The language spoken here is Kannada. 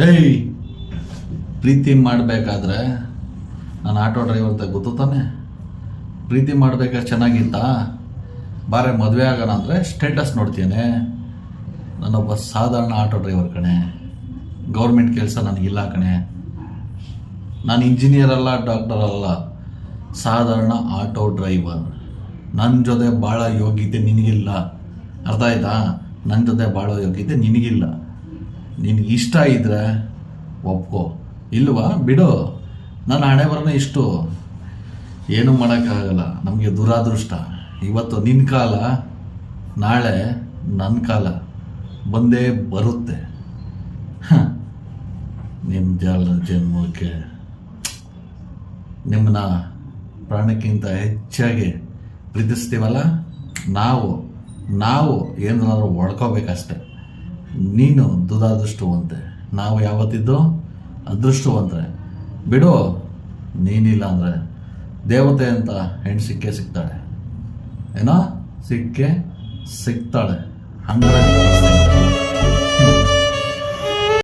ಏಯ್, ಪ್ರೀತಿ ಮಾಡಬೇಕಾದ್ರೆ ನಾನು ಆಟೋ ಡ್ರೈವರ್ ಅಂತ ಗೊತ್ತು ತಾನೆ? ಪ್ರೀತಿ ಮಾಡಬೇಕಾದ್ರೆ ಚೆನ್ನಾಗಿತ್ತ? ಬಾರೆ ಮದುವೆ ಆಗೋಣ ಅಂದರೆ ಸ್ಟೇಟಸ್ ನೋಡ್ತೇನೆ. ನಾನೊಬ್ಬ ಸಾಧಾರಣ ಆಟೋ ಡ್ರೈವರ್ ಕಣೆ. ಗೌರ್ಮೆಂಟ್ ಕೆಲಸ ನನಗಿಲ್ಲ ಕಣೆ. ನಾನು ಇಂಜಿನಿಯರ್ ಅಲ್ಲ ಡಾಕ್ಟರ್ ಅಲ್ಲ. ಸಾಧಾರಣ ಆಟೋ ಡ್ರೈವರ್. ನನ್ನ ಜೊತೆ ಭಾಳ ಯೋಗ್ಯತೆ ನಿನಗಿಲ್ಲ. ಅರ್ಥ ಆಯ್ತಾ? ನನ್ನ ಜೊತೆ ಭಾಳ ಯೋಗ್ಯತೆ ನಿನಗಿಲ್ಲ. ನಿನಗೆ ಇಷ್ಟ ಇದ್ರೆ ಒಪ್ಕೋ. ಇಲ್ವಾ? ಬಿಡು. ನನ್ನ ಹಣೆ ಬರೋಣ ಇಷ್ಟು ಏನೂ ಮಾಡೋಕ್ಕಾಗಲ್ಲ. ನಮಗೆ ದುರಾದೃಷ್ಟ. ಇವತ್ತು ನಿನ್ನ ಕಾಲ, ನಾಳೆ ನನ್ನ ಕಾಲ ಬಂದೇ ಬರುತ್ತೆ. ನಿಮ್ಮ ಜಾಲ ಜನ್ಮಕ್ಕೆ ನಿಮ್ಮನ್ನ ಪ್ರಾಣಕ್ಕಿಂತ ಹೆಚ್ಚಾಗಿ ಪ್ರೀತಿಸ್ತೀವಲ್ಲ? ನಾವು ನಾವು ಏನಾದರೂ ಒಡ್ಕೋಬೇಕಷ್ಟೆ ನೀನು ದುರಾದೃಷ್ಟವಂತೆ. ನಾವು ಯಾವತ್ತಿದ್ದು ಅದೃಷ್ಟವಂತೆ ಬಿಡು, ನೀನಿಲ್ಲ ಅಂದರೆ. ದೇವತೆ ಅಂತ ಹೆಣ್ಣು ಸಿಕ್ಕೇ ಸಿಗ್ತಾಳೆ. ಏನೋ? ಸಿಕ್ಕೇ ಸಿಗ್ತಾಳೆ. ಪರ್ಸೆಂಟ್